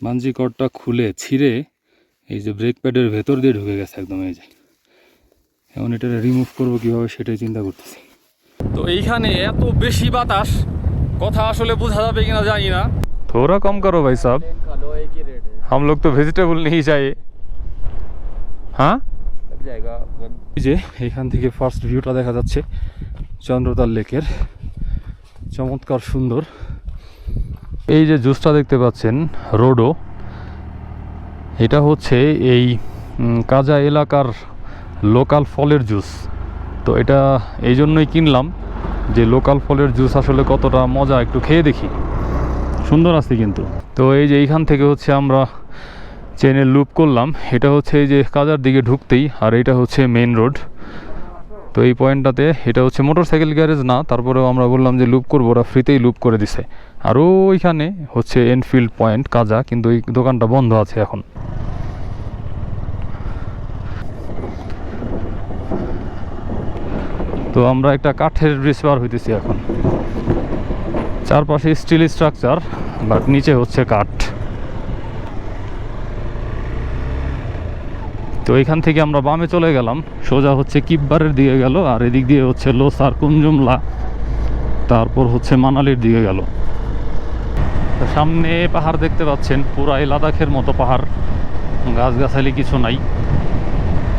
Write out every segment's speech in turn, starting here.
Bungee কর্ডটা খুলে ছিঁড়ে এই যে ব্রেক প্যাডের ভেতর দিয়ে ঢুকে গেছে একদম এই যে এখন এটা রিমুভ করবো কীভাবে সেটাই চিন্তা করতেছি তো এইখানে এত বেশি বাতাস কথা আসলে বোঝা যাবে কিনা জানি না थोड़ा कम करो भाई साहब इनका लो एक ही रेट है हम लोग तो वेजिटेबल नहीं चाहिए हाँ लग जाएगा वन এই যে এখান থেকে ফার্স্ট ভিউটা দেখা যাচ্ছে চন্দ্রতাল লেকের চমৎকার সুন্দর এই যে জুসটা দেখতে পাচ্ছেন, রোডো, এটা হচ্ছে এই কাজা এলাকার লোকাল ফলের জুস। তো এটা এই জন্যই কিনলাম যে লোকাল ফলের জুস আসলে কতটা মজা, একটু খেয়ে দেখি। সুন্দর আছে কিন্তু। তো এই যে এইখান থেকে হচ্ছে আমরা চেনের লুপ করলাম। এটা হচ্ছে এই যে কাজার দিকে ঢুকতেই, আর এটা হচ্ছে মেন রোড। তো এই পয়েন্টটাতে, এটা হচ্ছে মোটরসাইকেল গ্যারেজ না, তারপরেও আমরা বললাম যে লুপ করব, ওরা ফ্রিতেই লুপ করে দিছে। আর ওইখানে হচ্ছে এনফিল্ড পয়েন্ট কাজা কিন্তু ওই দোকানটা বন্ধ আছে এখন। তো আমরা একটা কাঠের ব্রিজ পার হইতেছি এখন। চারপাশে স্টিল স্ট্রাকচার, বাট নিচে হচ্ছে কাঠ। তো এখান থেকে আমরা বামে চলে গেলাম, সোজা হচ্ছে কিব্বারের দিকে গেল, আর এদিক দিয়ে হচ্ছে লোসার কুঞ্জুমলা, তারপর হচ্ছে মানালির দিকে গেল। তো সামনে পাহাড় দেখতে পাচ্ছেন, পুরাই লাদাখের মতো পাহাড়। গাছগাছালি কিছু নাই।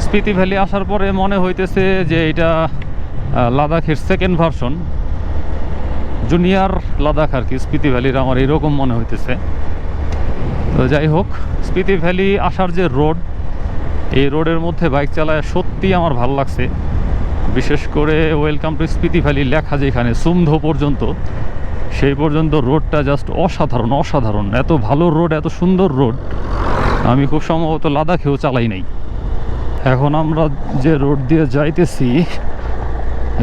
স্পিতি ভ্যালি আসার পরে মনে হইতেছে যে এটা লাদাখের সেকেন্ড ভার্সন জুনিয়র লাদাখ আর কি, স্পিতি ভ্যালির আমার এরকম মনে হইতেছে। তো যাই হোক, স্পিতি ভ্যালি আসার যে রোড, এই রোডের মধ্যে বাইক চালায় সত্যি আমার ভালো লাগছে। বিশেষ করে ওয়েলকাম টু স্পিতি ভ্যালি লেখা যেখানে, সুমধো পর্যন্ত। সেই পর্যন্ত রোডটা জাস্ট অসাধারণ অসাধারণ। এত ভালো রোড, এত সুন্দর রোড। আমি খুব সম্ভবত লাদাখেও চালাই নাই। এখন আমরা যে রোড দিয়ে যাইতেছি,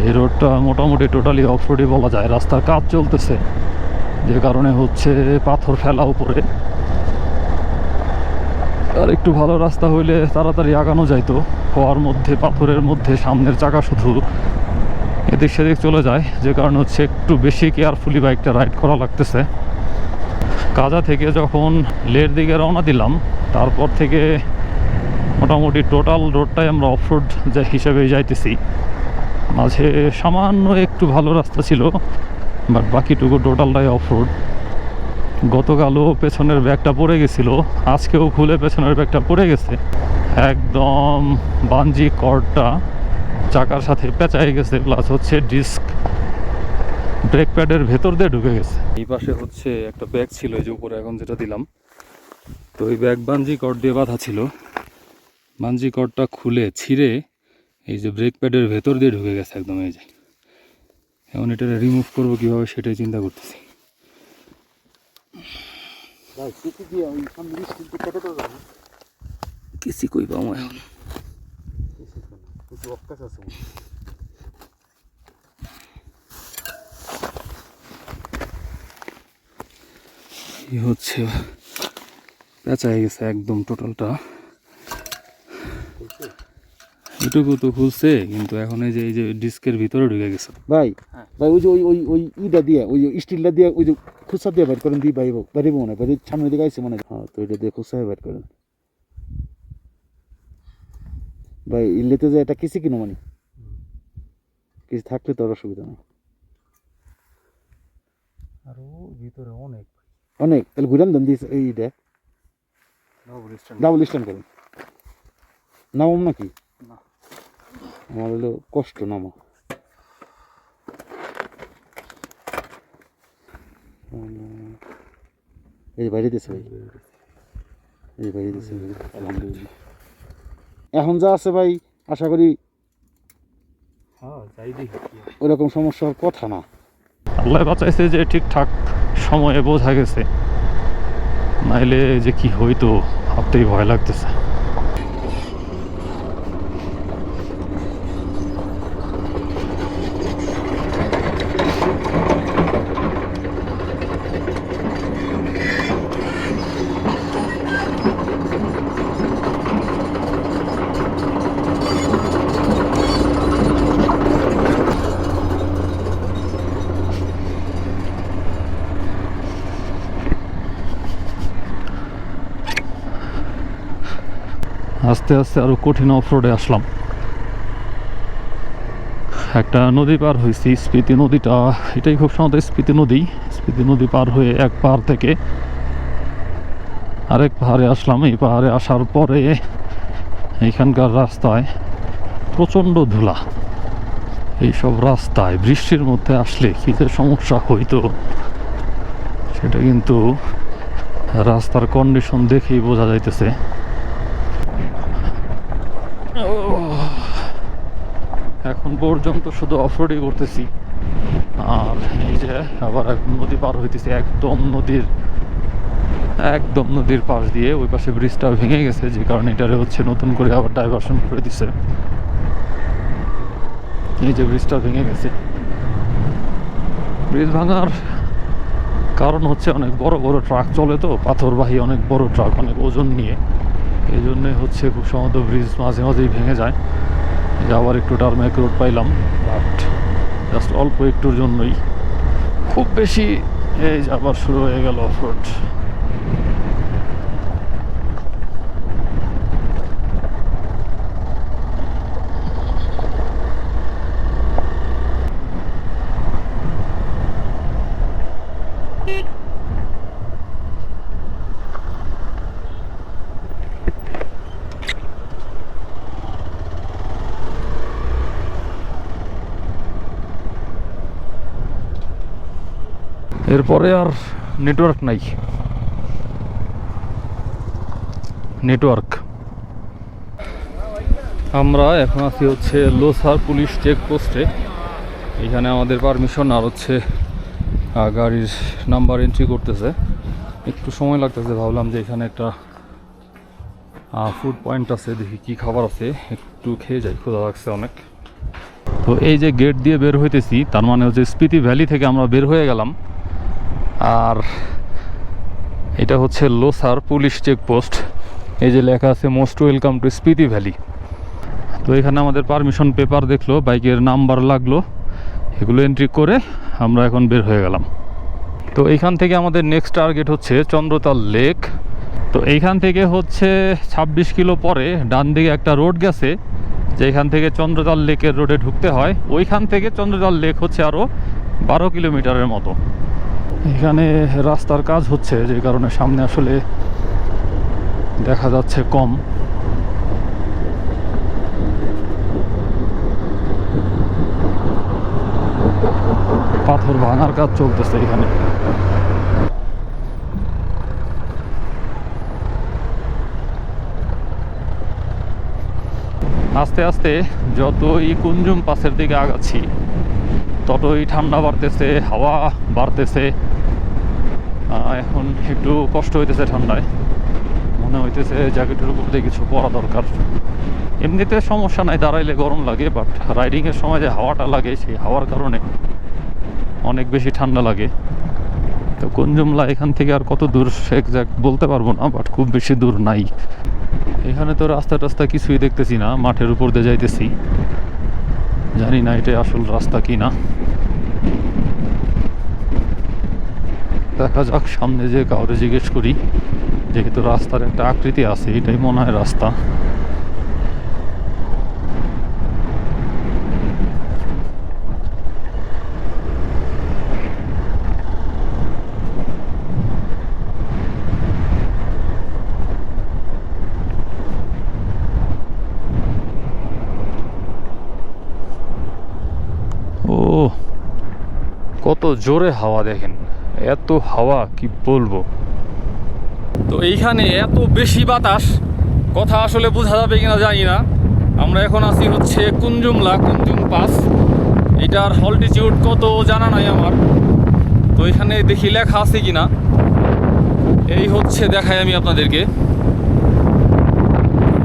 এই রোডটা মোটামুটি টোটালি অফ রোডই বলা যায়। রাস্তার কাজ চলতেছে। যে কারণে হচ্ছে পাথর ফেলা উপরে। আর একটু ভালো রাস্তা হইলে তাড়াতাড়ি আগানো যাইতো। হওয়ার মধ্যে, পাথরের মধ্যে, সামনের চাকা শুধু। এদিক সেদিক চলে যায়। যে কারণে হচ্ছে একটু বেশি কেয়ারফুলি বাইকটা রাইড করা লাগতেছে। কাজা থেকে যখন লের দিকে রওনা দিলাম, তারপর থেকে মোটামুটি টোটাল রোডটাই আমরা অফ রোড হিসেবে যাইতেছি। মাঝে সামান্য একটু ভালো রাস্তা ছিল বাট বাকিটুকু টোটালটাই অফ রোড গতকালও পেছনের ব্যাগটা পড়ে গেছিল, আজকেও খুলে পেছনের ব্যাগটা পড়ে গেছে। একদম বাঞ্জি কর্ডটা চাকার সাথে পেঁচায় গেছে প্লাস হচ্ছে ডিস্ক ব্রেক প্যাডের ভেতর দিয়ে ঢুকে গেছে। এই পাশে হচ্ছে একটা ব্যাগ ছিল এই যে উপরে এখন যেটা দিলাম। তো ওই ব্যাগ বাঞ্জি কট দিয়ে বাঁধা ছিল। বাঞ্জি কটটা খুলে ছিঁড়ে এই যে ব্রেক প্যাডের ভেতর দিয়ে ঢুকে গেছে একদম এই যে। এখন এটা রিমুভ করব কীভাবে সেটাই চিন্তা করতেছি। কিসি কই পাবো এখন? কি হচ্ছে পেঁচা গেছে একদম টোটালটা এটুকু তো খুলছে কিন্তু এখন এই যে এই যে ডিস্কের ভিতরে ঢুকে গেছে। ভাই ভাই ওই যে ওই ওই ওই ইটা দিয়ে ওই স্টিলটা দিয়ে ওই যে খুচা দিয়ে বের করেন দিই ভাই বেরিয়ে মনে হয় সামনে দিকে আইসে মনে হয়। হ্যাঁ তো এটা দিয়ে খুচা বের করেন। ভাই ইলেতে যে এটা কিসে কিনো মানে? কিছু থাকলে তো আর অসুবিধা নেই। আরও ভিতরে অনেক অনেক? তাহলে ঘুরান দেন দিস এইটা ডাবল স্ট্যান্ড করেন। নামাম নাকি? না। আমার হলো কষ্ট নামা এই বাইরে দিয়েছে ভাই। এই বাইরে দিয়েছে আলহামদুলিল্লাহ এখন যা আছে ভাই আশা করি হ্যাঁ ওরকম সমস্যার কথা না। আল্লাহ বাঁচাইছে যে ঠিকঠাক সময়ে বোঝা গেছে। নাইলে যে কি হইতো ভাবতেই ভয় লাগতেছে। আস্তে আস্তে আরও কঠিন অফ রোডে আসলাম। একটা নদী পার হয়েছি স্পিতি নদীটা, এটাই খুব সম্ভবত স্পিতি নদী। স্পিতি নদী পার হয়ে এক পাহাড় থেকে আরেক পাহাড়ে আসলাম। এই পাহাড়ে আসার পরে এখানকার রাস্তায় প্রচণ্ড ধুলা। এইসব রাস্তায় বৃষ্টির মধ্যে আসলে কী যে সমস্যা হইতো, সেটা কিন্তু রাস্তার কন্ডিশন দেখেই বোঝা যাইতেছে। এখন পর্যন্ত শুধু অফরোডই করতেছি আর এই যে আবার নদী পার হইতেছি, একদম নদীর একদম নদীর পাশ দিয়ে ওই পাশে ব্রিজটা ভেঙে গেছে, যে কারণে এটারে হচ্ছে নতুন করে আবার ডাইভারশন করে দিছে। এই যে ব্রিজটা ভেঙে গেছে। ব্রিজ ভাঙার কারণ হচ্ছে অনেক বড় বড় ট্রাক চলে তো, পাথরবাহী অনেক বড় ট্রাক অনেক ওজন নিয়ে। এই জন্যে হচ্ছে খুব সম্ভবত ব্রিজ মাঝে, মাঝেই ভেঙে যায়। আবার একটু টার্মেক রোড পাইলাম বাট জাস্ট অল্প একটুর জন্যই। খুব বেশি এই আবার শুরু হয়ে গেল অফ এরপরে আর নেটওয়ার্ক নাই। নেটওয়ার্ক আমরা এখন আছি হচ্ছে লোসার পুলিশ চেকপোস্টে এখানে আমাদের পারমিশন আর হচ্ছে গাড়ির নাম্বার এন্ট্রি করতেছে। একটু সময় লাগতেছে, ভাবলাম যে এখানে একটা ফুড পয়েন্ট আছে, দেখি কি খাবার আছে। একটু খেয়ে যাই, ক্ষুধা লাগছে অনেক। তো এই যে গেট দিয়ে বের হইতেছি, তার মানে হচ্ছে স্পিতি ভ্যালি থেকে আমরা বের হয়ে গেলাম। আর এটা হচ্ছে লোসার পুলিশ চেকপোস্ট। এই যে লেখা আছে most welcome to Spiti valley তো এখানে আমাদের পারমিশন পেপার দেখল, বাইকের নাম্বার লাগল। এগুলো এন্ট্রি করে আমরা এখন বের হয়ে গেলাম। তো এইখান থেকে আমাদের নেক্সট টার্গেট হচ্ছে চন্দ্রতাল লেক তো এইখান থেকে হচ্ছে ছাব্বিশ কিলো পরে ডান দিকে একটা রোড গেছে, যেখান থেকে চন্দ্রতাল লেকের রোডে ঢুকতে হয়। ওইখান থেকে চন্দ্রতাল লেক হচ্ছে আরও বারো কিলোমিটারের মতো। এখানে রাস্তার কাজ হচ্ছে, যে কারণে সামনে আসলে দেখা যাচ্ছে কম। পাথর ভাঙার কাজ চলতেছে এখানে। আস্তে আস্তে যতই কুঞ্জুম পাশের দিকে আগাচ্ছি ততই ঠান্ডা বাড়তেছে, হাওয়া বাড়তেছে। এখন একটু কষ্ট হইতেছে ঠান্ডায়। মনে হইতেছে জ্যাকেটের উপর দিয়ে কিছু পরা দরকার। এমনিতে সমস্যা নাই, দাঁড়াইলে গরম লাগে বাট রাইডিংয়ের সময় যে হাওয়াটা লাগে, সেই হাওয়ার কারণে অনেক বেশি ঠান্ডা লাগে। তো কুঞ্জুমলা এখান থেকে আর কত দূর এক্সাক্ট বলতে পারব না বাট খুব বেশি দূর নাই। এখানে তো রাস্তা টাস্তা কিছুই দেখতেছি না, মাঠের উপর দিয়ে যাইতেছি। জানি না এটা আসল রাস্তা কি না দেখা যাক, সামনে যে কাউরে জিজ্ঞেস করি, যেহেতু রাস্তার একটা আকৃতি আছে, এটাই মনে হয় রাস্তা ও কত জোরে হাওয়া দেখেন। এত হাওয়া, কি বলব? তো এইখানে এত বেশি বাতাস, কথা আসলে বোঝা যাবে কিনা জানি না। আমরা এখন আছি হচ্ছে কুঞ্জুমলা, কুঞ্জুম পাস। এটার হলটিচিউড কত জানা নাই আমার। তো এখানে দেখি লেখা আছে কিনা। এই হচ্ছে দেখাই আমি আপনাদেরকে।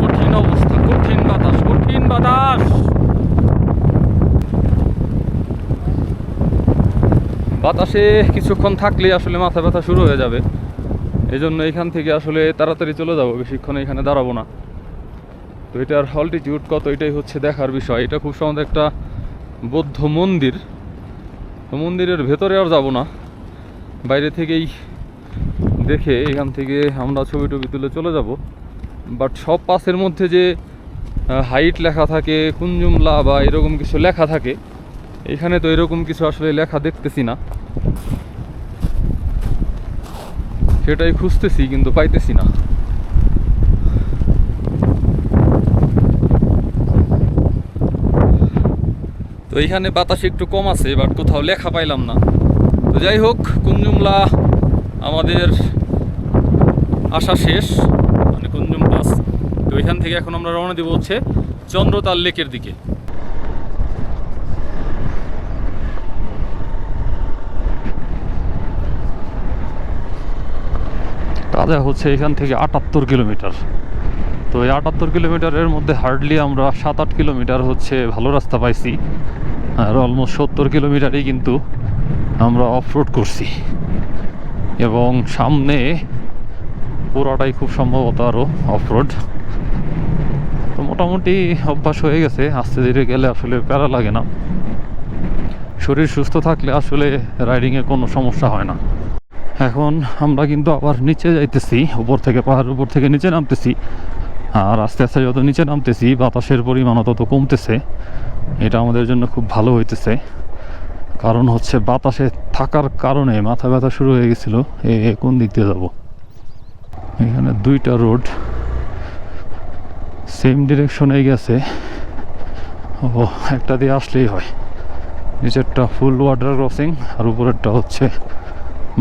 কঠিন অবস্থা, কঠিন বাতাস কঠিন বাতাস। বাতাসে কিছুক্ষণ থাকলেই আসলে মাথা ব্যথা শুরু হয়ে যাবে। এই জন্য এখান থেকে আসলে তাড়াতাড়ি চলে যাব, বেশিক্ষণ এখানে দাঁড়াবো না। তো এটার হলটিটিউড কত? এটাই হচ্ছে দেখার বিষয়। এটা খুব সম্ভবত একটা বৌদ্ধ মন্দির। তো মন্দিরের ভেতরে আর যাব না। বাইরে থেকেই দেখে এখান থেকে আমরা ছবি টবি তুলে চলে যাব। বাট সব পাসের মধ্যে যে হাইট লেখা থাকে, কুঞ্জুমলা বা এরকম কিছু লেখা থাকে, এখানে তো এরকম কিছু আসলে লেখা দেখতেছি না। সেটাই খুঁজতেছি, কিন্তু পাইতেছি না। তো এইখানে বাতাস একটু কম আছে বাট কোথাও লেখা পাইলাম না। তো যাই হোক, কুঞ্জুমলা আমাদের আসা শেষ মানে কুঞ্জুম পাস তো এখান থেকে এখন আমরা রওনা দিব হচ্ছে চন্দ্রতাল লেকের দিকে। কাজা হচ্ছে এখান থেকে আটাত্তর কিলোমিটার। তো এই আটাত্তর কিলোমিটারের মধ্যে হার্ডলি আমরা সাত আট কিলোমিটার হচ্ছে ভালো রাস্তা পাইছি। আর অলমোস্ট সত্তর কিলোমিটারই কিন্তু আমরা অফ রোড করছি। এবং সামনে পুরোটাই খুব সম্ভবত আরও অফ রোড তো মোটামুটি অভ্যাস হয়ে গেছে, আস্তে ধীরে গেলে আসলে প্যারা লাগে না। শরীর সুস্থ থাকলে আসলে রাইডিংয়ে কোনো সমস্যা হয় না। এখন আমরা কিন্তু আবার নিচে যাইতেছি। উপর থেকে পাহাড়ের উপর থেকে নিচে নামতেছি। আর আস্তে আস্তে যত নিচে নামতেছি, বাতাসের পরিমাণও তত কমতেছে। এটা আমাদের জন্য খুব ভালো হইতেছে। কারণ হচ্ছে বাতাসে থাকার কারণে মাথা ব্যথা শুরু হয়ে গেছিল। এ কোন দিক দিয়ে যাব? এখানে দুইটা রোড। সেম ডিরেকশনে গেছে। ও, একটা দিয়ে আসলেই হয়। নিচেরটা ফুল ওয়াটার ক্রসিং আর উপরেরটা হচ্ছে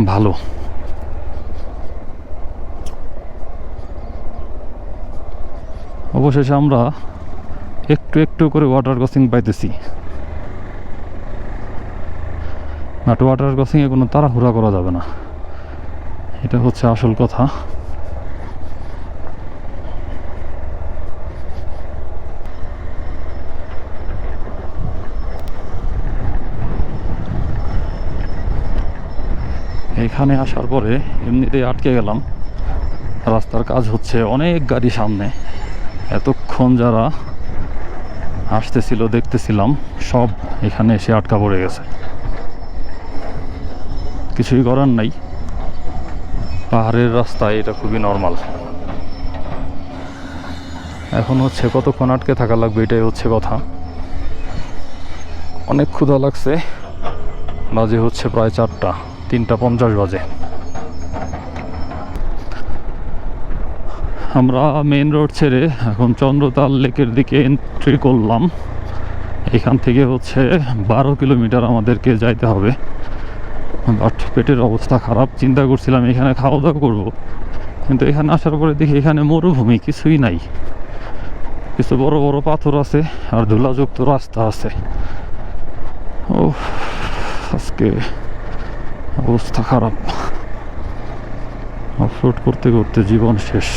ভালো। অবশেষে আমরা একটু একটু করে ওয়াটার ক্রসিং পাইতেছি। বাট ওয়াটার ক্রসিংয়ে কোনো তাড়াহুড়া করা যাবে না। এটা হচ্ছে আসল কথা। এখানে আসার পরে এমনিতেই আটকে গেলাম। রাস্তার কাজ হচ্ছে অনেক গাড়ি সামনে। এতক্ষণ যারা আসতেছিল, দেখতেছিলাম, সব এখানে এসে আটকা পড়ে গেছে। কিছুই করার নাই। পাহাড়ের রাস্তায় এটা খুবই নর্মাল এখন হচ্ছে কতক্ষণ আটকে থাকা লাগবে, এটাই হচ্ছে কথা। অনেক ক্ষুধা লাগছে। বাজে হচ্ছে প্রায় চারটা। তিনটা পঞ্চাশ বাজে। আমরা মেইন রোড ছেড়ে এখন চন্দ্রতাল লেকের দিকে এন্ট্রি করলাম। এখান থেকে হচ্ছে বারো কিলোমিটার আমাদেরকে যাইতে হবে। বাট পেটের অবস্থা খারাপ, চিন্তা করছিলাম এখানে খাওয়া দাওয়া করব। কিন্তু এখানে আসার পরে দেখি এখানে মরুভূমি কিছুই নাই। কিছু বড় বড় পাথর আছে আর ধুলাযুক্ত রাস্তা আছে। ও আজকে অবস্থা খারাপ। অফরোড করতে করতে জীবন শেষ।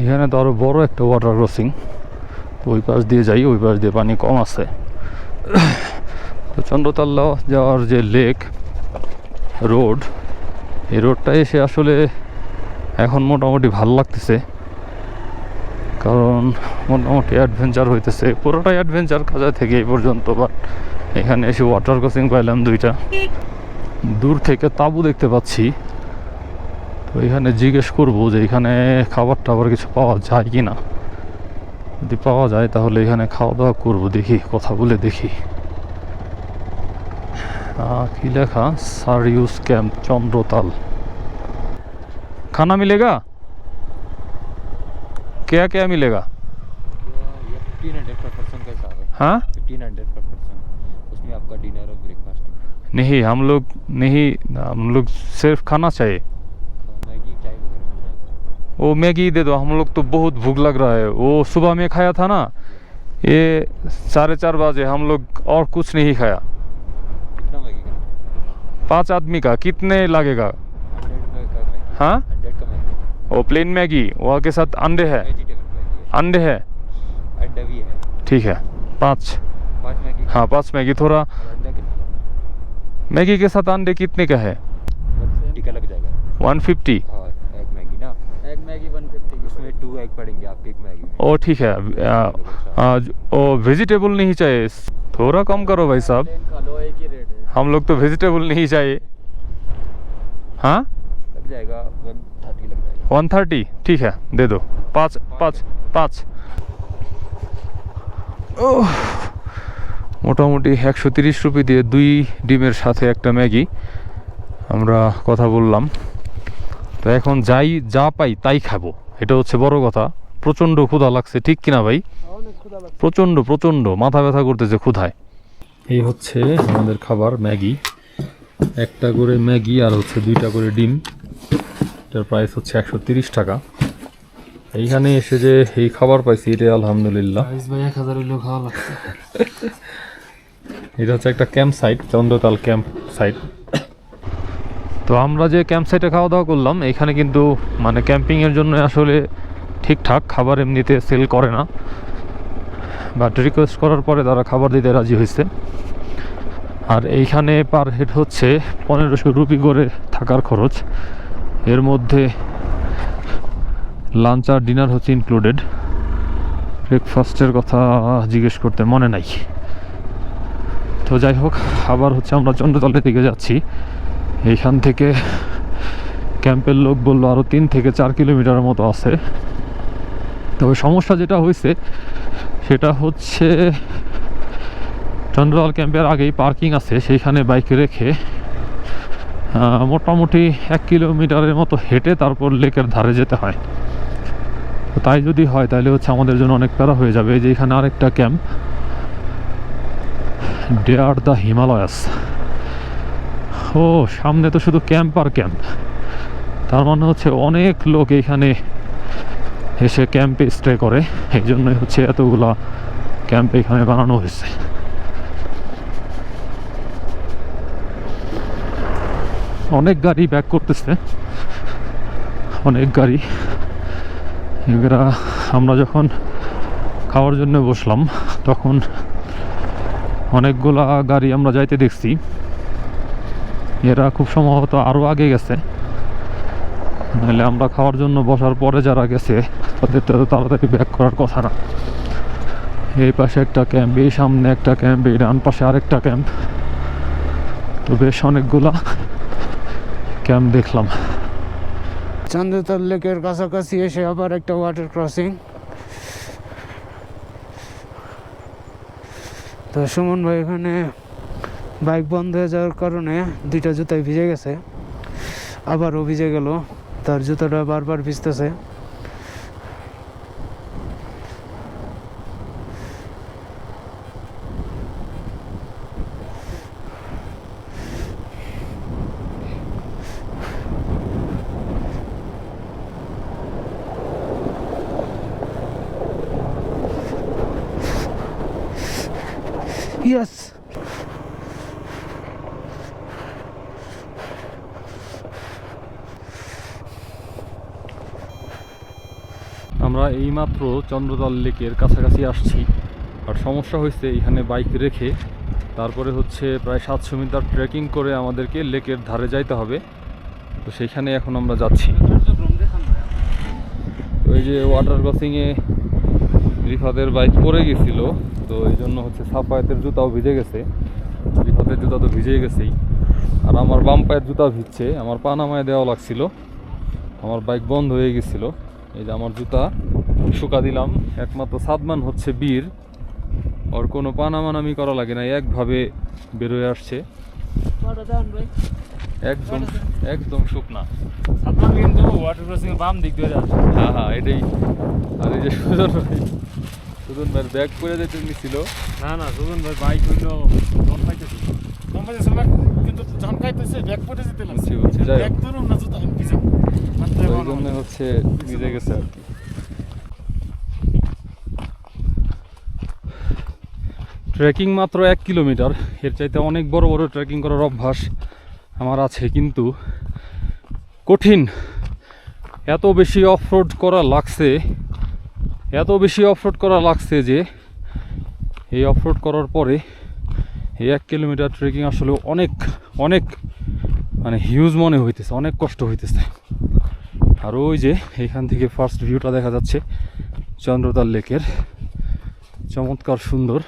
এখানে তো আরও বড় একটা ওয়াটার ক্রসিং তো ওই পাশ দিয়ে যাই, ওই পাশ দিয়ে পানি কম আছে। তো চন্দ্রতাল্লা যাওয়ার যে লেক রোড এই রোডটা এসে আসলে এখন মোটামুটি ভালো লাগতেছে। কারণ মোটামুটি অ্যাডভেঞ্চার হইতেছে। পুরোটাই অ্যাডভেঞ্চার কাজা থেকে এই পর্যন্ত বাট এখানে এসে ওয়াটার ক্রসিং পাইলাম দুইটা দূর থেকে তাঁবু দেখতে পাচ্ছি তো এখানে জিজ্ঞেস করবো যে এখানে খাবার টাবার কিছু পাওয়া যায় কি না যদি পাওয়া যায় তাহলে এখানে খাওয়া দাওয়া করবো দেখি কথা বলে দেখি আহ, কি লেখা সারিউস ক্যাম্প চন্দ্রতাল खाना मिलेगा क्या क्या मिलेगा ये फिफ्टीन हंड्रेड पर पर्सन का हिसाब है हाँ फिफ्टीन हंड्रेड पर पर्सन उसमें आपका डिनर और ब्रेकफास्ट नहीं हम लोग नहीं हम लोग सिर्फ़ खाना चाहिए। वो मैगी दे दो हम लोग तो बहुत भूख लग रहा है। वो सुबह में खाया था ना ये साढ़े चार बजे हम लोग और कुछ नहीं खाया। पाँच आदमी का कितने लगेगा? हाँ? वो प्लेन मैगी वहाँ के साथ अंडे है। अंडे है। ठीक है पाँच। हाँ पाँच मैगी थोड़ा। मैगी के साथ अंडे कितने का है? वन फिफ्टी ओ ठीक है ओ वेजिटेबल नहीं चाहिए। थोड़ा कम करो भाई साहब। हम लोग तो वेजिटेबल नहीं चाहिए। हाँ? लग जाएगा वन थर्टी वन थर्टी ठीक है दे दो। पाँच पाँच पाँच। ओह। মোটামুটি একশো তিরিশ রুপি দিয়ে দুই ডিমের সাথে একটা ম্যাগি। আমরা কথা বললাম। তো এখন যাই যা পাই তাই খাব। এটা হচ্ছে বড় কথা। প্রচণ্ড ক্ষুধা লাগছে ঠিক কিনা ভাই? প্রচণ্ড প্রচণ্ড। মাথা ব্যথা করতেছে ক্ষুধায়। এই হচ্ছে আমাদের খাবার ম্যাগি। একটা করে ম্যাগি আর হচ্ছে দুইটা করে ডিম। এটার প্রাইস হচ্ছে একশো তিরিশ টাকা। এইখানে এসে যে এই খাবার পাইছি এটা আলহামদুলিল্লাহ। ভাই এক হাজার খাওয়া লাগছে। এটা হচ্ছে একটা camp site Chandratal camp site তো আমরা যে ক্যাম্প সাইটে খাওয়া দাওয়া করলাম, এখানে কিন্তু মানে ক্যাম্পিংয়ের জন্য আসলে ঠিকঠাক, খাবার এমনিতে সেল করে না। বাট রিকোয়েস্ট করার পরে তারা খাবার দিতে রাজি হয়েছে। আর এইখানে পার হেড হচ্ছে পনেরোশো রুপি করে থাকার খরচ। এর মধ্যে লাঞ্চ আর ডিনার হচ্ছে ইনক্লুডেড ব্রেকফাস্টের কথা জিজ্ঞেস করতে মনে নাই। তো যাই হোক, আবার হচ্ছে আমরা চন্দ্রতলের দিকে যাচ্ছি। এইখান থেকে ক্যাম্পের লোক বলল আরও তিন থেকে চার কিলোমিটারের মতো আছে। তবে সমস্যা যেটা হয়েছে সেটা হচ্ছে চন্দ্রতল ক্যাম্পের আগেই পার্কিং আছে, সেইখানে বাইক রেখে। মোটামুটি এক কিলোমিটারের মতো হেঁটে তারপর লেকের ধারে যেতে হয়। তাই যদি হয়, তাহলে হচ্ছে আমাদের জন্য অনেক প্যারা হয়ে যাবে। এই যে এখানে আরেকটা ক্যাম্প। ডেয়ার দ্য হিমালয়াস ও, সামনে তো শুধু ক্যাম্প আর ক্যাম্প তার মানে হচ্ছে অনেক লোক এখানে এসে ক্যাম্পে স্টে করে। এই জন্যই হচ্ছে এতগুলা ক্যাম্প এখানে বানানো হয়েছে। অনেক গাড়ি ব্যাক করতেছে। অনেক গাড়ি। এগুলা আমরা যখন খাওয়ার জন্য বসলাম, তখন অনেকগুলা গাড়ি আমরা যাইতে দেখছি। এরা খুব সম্ভবত আরও আগে গেছে। নাহলে আমরা খাওয়ার জন্য বসার পরে যারা গেছে, তাদের তো তাড়াতাড়ি ব্যাক করার কথা না। এই পাশে একটা ক্যাম্প এই সামনে একটা ক্যাম্প এই ডান পাশে আরেকটা ক্যাম্প তো বেশ অনেকগুলা ক্যাম্প দেখলাম। চন্দ্রতল লেকের কাছাকাছি এসে আবার একটা ওয়াটার ক্রসিং তো সুমন ভাই ওখানে বাইক বন্ধ হয়ে যাওয়ার কারণে দুইটা জুতাই ভিজে গেছে। আবারও ভিজে গেল। তার জুতাটা বারবার ভিজতেছে। আমরা এইমাত্র চন্দ্রদল লেকের কাছাকাছি আসছি। আর সমস্যা হয়েছে এখানে বাইক রেখে। তারপরে হচ্ছে প্রায় সাতশো মিটার ট্রেকিং করে আমাদেরকে লেকের ধারে যাইতে হবে। তো সেখানে এখন আমরা যাচ্ছি। এই যে ওয়াটার ক্রসিংয়ে রিফাদের বাইক পরে গেছিল। তো এই জন্য হচ্ছে সাফায়েতের জুতাও ভিজে গেছে। রিফাদের জুতা তো ভিজে গেছেই। আর আমার বাম পায়ের জুতা ভিজছে। আমার পা নামায় দেওয়া লাগছিল। আমার বাইক বন্ধ হয়ে গেছিল। এই যে আমার জুতা শুকা দিলাম। একমাত্র সাদমান হচ্ছে বীর। ওর কোনো পানামানামি করা লাগে না একভাবে বেরোয় আসছে। একদম একদম শুকনা। সাতমান কিন্তু ওয়াটার ক্রসিং বাম দিক দিয়ে যাচ্ছে। হ্যাঁ হ্যাঁ এটাই। আর এই যে সুজন ভাই সুজন ভাই ব্যাগ করে যেতে নিছিল। না না সুজন ভাই বাইক হইল দম পাইতেছিল দম পাইতেছিল কিন্তু যখন খাইতেছে ব্যাগ পড়ে যেতে লাগছে। ব্যাগ ধরুন না জুতা ভিজে এই জন্য হচ্ছে ভিজে গেছে আর কি। ট্রেকিং মাত্র এক কিলোমিটার। এর চাইতে অনেক বড় বড় ট্রেকিং করার অভ্যাস আমার আছে, কিন্তু কঠিন। এত বেশি অফরোড করা লাগছে, এত বেশি অফরোড করা লাগছে যে এই অফরোড করার পরে এই এক কিলোমিটার ট্রেকিং আসলে অনেক অনেক মানে হিউজ মনে হইতেছে, অনেক কষ্ট হইতেছে। আর ওই যে এখান থেকে ফার্স্ট ভিউটা দেখা যাচ্ছে চন্দ্রতাল লেকের। চমৎকার সুন্দর।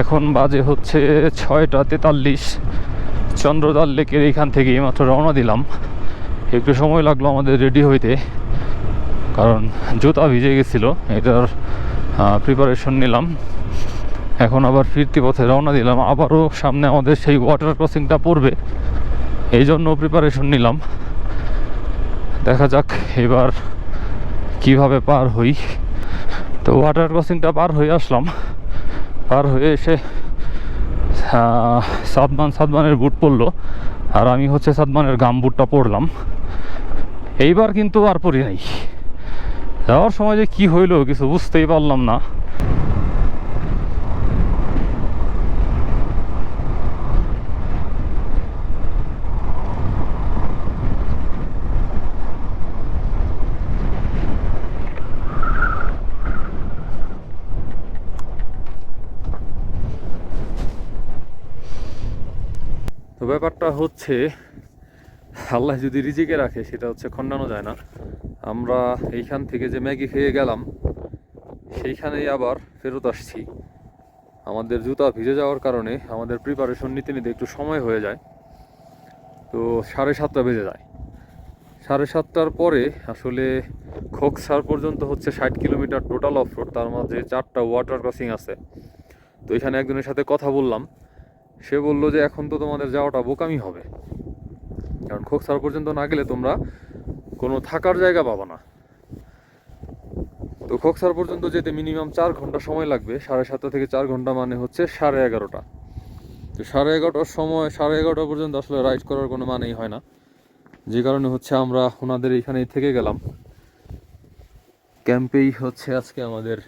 এখন বাজে হচ্ছে ছয়টা তেতাল্লিশ। চন্দ্রদার লেকের এখান থেকে মাত্র রওনা দিলাম। একটু সময় লাগল আমাদের রেডি হইতে, কারণ জুতা ভিজে গেছিল, এটার প্রিপারেশন নিলাম। এখন আবার ফিরতি পথে রওনা দিলাম, আবারও সামনে আমাদের সেই ওয়াটার ক্রসিংটা পড়বে, এই জন্য প্রিপারেশন নিলাম। দেখা যাক এবার কীভাবে পার হই। তো ওয়াটার ক্রসিংটা পার হয়ে আসলাম। পার হয়ে এসে সাদমান সাদমানের বুট পরলো আর আমি হচ্ছে সাদমানের গাম বুটটা পরলাম এইবার কিন্তু আর পরি নাই। যাওয়ার সময় যে কী হইল কিছু বুঝতেই পারলাম না। তো ব্যাপারটা হচ্ছে আল্লাহ যদি রিজিকে রাখে, সেটা হচ্ছে খণ্ডানো যায় না। আমরা এইখান থেকে যে ম্যাগি খেয়ে গেলাম, সেইখানেই আবার ফেরত আসছি। আমাদের জুতা ভিজে যাওয়ার কারণে আমাদের প্রিপারেশন নিতে নিতে একটু সময় হয়ে যায়। তো সাড়ে সাতটা বেজে যায়। সাড়ে সাতটার পরে আসলে খোকসার পর্যন্ত হচ্ছে ষাট কিলোমিটার টোটাল অফ রোড তার মাঝে চারটা ওয়াটার ক্রসিং আছে। তো এখানে একজনের সাথে কথা বললাম। সে বলল যে, এখন তো তোমাদের যাওয়াটা বোকামি হবে। কারণ খোকসার পর্যন্ত না গেলে তোমরা কোনো থাকার জায়গা পাবা না। তো খোকসার পর্যন্ত যেতে মিনিমাম চার ঘণ্টা সময় লাগবে, সাড়ে সাতটা থেকে চার ঘণ্টা মানে হচ্ছে সাড়ে এগারোটা। তো সাড়ে এগারোটার সময়, সাড়ে এগারোটা পর্যন্ত আসলে রাইড করার কোনো মানেই হয় না। যে কারণে হচ্ছে আমরা ওনাদের এখানেই থেকে গেলাম। ক্যাম্পেই হচ্ছে আজকে আমাদের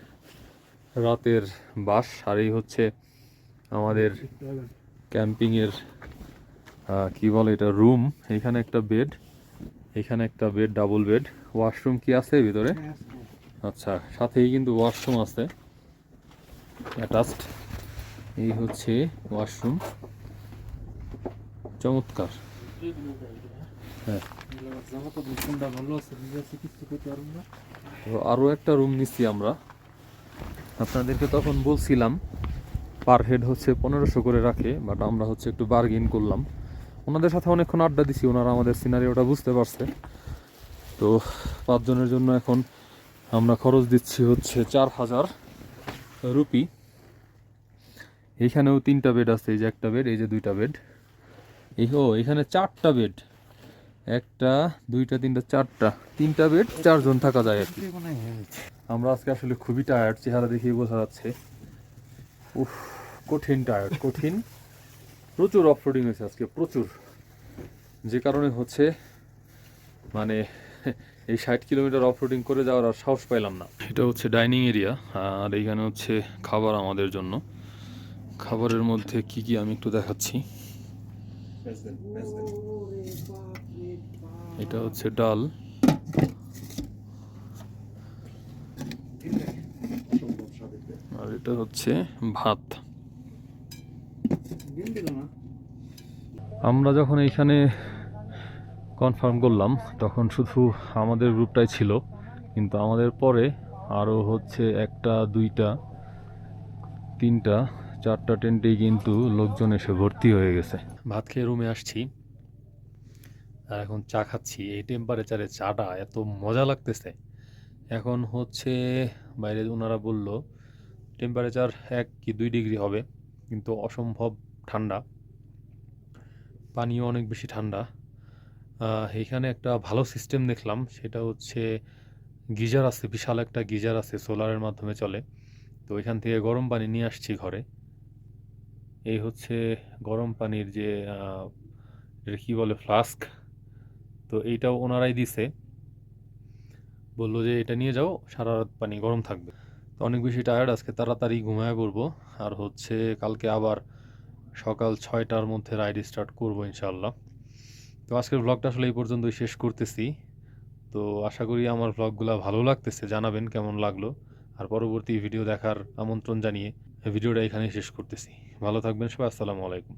রাতের বাস, আর এই হচ্ছে আমাদের ক্যাম্পিংয়ের কি বলে এটা? রুম। এখানে একটা বেড। এখানে একটা বেড ডাবল বেড। ওয়াশরুম কি আছে ভিতরে? আচ্ছা সাথেই কিন্তু ওয়াশরুম আছে। অ্যাটাচড। এই হচ্ছে ওয়াশরুম। চমৎকার। হ্যাঁ। আরও একটা রুম নিচ্ছি আমরা। আপনাদেরকে তখন বলছিলাম পার হেড হচ্ছে পনেরোশো করে রাখে বাট আমরা হচ্ছে একটু বার্গেন করলাম। ওনাদের সাথে অনেকক্ষণ আড্ডা দিছি, ওনারা আমাদের সিনারি ওটা বুঝতে পারছে। তো পাঁচজনের জন্য এখন আমরা খরচ দিচ্ছি হচ্ছে চার হাজার রুপি। এইখানেও তিনটা বেড আছে, এই যে একটা বেড এই যে দুইটা বেড এই ও, এখানে চারটা বেড একটা, দুইটা, তিনটা, চারটা। তিনটা বেড চারজন থাকা যায় আর কি। আমরা আজকে আসলে খুবই টায়ার্ড চেহারা দেখেই বোঝা যাচ্ছে। উফ, কঠিন টায়ার্ড কঠিন। প্রচুর অফরোডিং হয়েছে আজকে, প্রচুর। যে কারণে হচ্ছে মানে এই ষাট কিলোমিটার অফরোডিং করে যাওয়ার আর সাহস পাইলাম না। এটা হচ্ছে ডাইনিং এরিয়া আর এইখানে হচ্ছে খাবার আমাদের জন্য। খাবারের মধ্যে কি কি আমি একটু দেখাচ্ছি। এটা হচ্ছে ডাল। আর এটা হচ্ছে ভাত। আমরা যখন এইখানে কনফার্ম করলাম, তখন শুধু আমাদের গ্রুপটাই ছিল, কিন্তু আমাদের পরে আরও হচ্ছে একটা, দুইটা, তিনটা, চারটা টেন্টেই কিন্তু লোকজন এসে ভর্তি হয়ে গেছে। ভাত খেয়ে রুমে আসছি, আর এখন চা খাচ্ছি। এই টেম্পারেচারে চাটা এত মজা লাগতেছে। এখন হচ্ছে বাইরে ওনারা বলল টেম্পারেচার এক কি দুই ডিগ্রি হবে, কিন্তু অসম্ভব ঠান্ডা। পানিও অনেক বেশি ঠান্ডা। এখানে একটা ভালো সিস্টেম দেখলাম, সেটা হচ্ছে গিজার আছে, বিশাল একটা গিজার আছে সোলারের মাধ্যমে চলে। তো এখান থেকে গরম পানি নিয়ে আসছি ঘরে। এই হচ্ছে গরম পানির যে কি বলে ফ্লাস্ক তো এইটাও ওনারাই দিছে। বলল যে, এটা নিয়ে যাও, সারা রাত পানি গরম থাকবে। তো অনেক বেশি টায়ার্ড আজকে তাড়াতাড়ি ঘুমায় পড়ব। আর হচ্ছে কালকে আবার সকাল ছয়টার মধ্যে রাইড স্টার্ট করব ইনশাল্লাহ তো আজকের ব্লগটা আসলে এই পর্যন্তই শেষ করতেছি। তো আশা করি আমার ব্লগগুলো ভালো লাগতেছে, জানাবেন কেমন লাগল। আর পরবর্তী ভিডিও দেখার আমন্ত্রণ জানিয়ে ভিডিওটা এখানেই শেষ করতেছি। ভালো থাকবেন সবাই, আসসালামু আলাইকুম।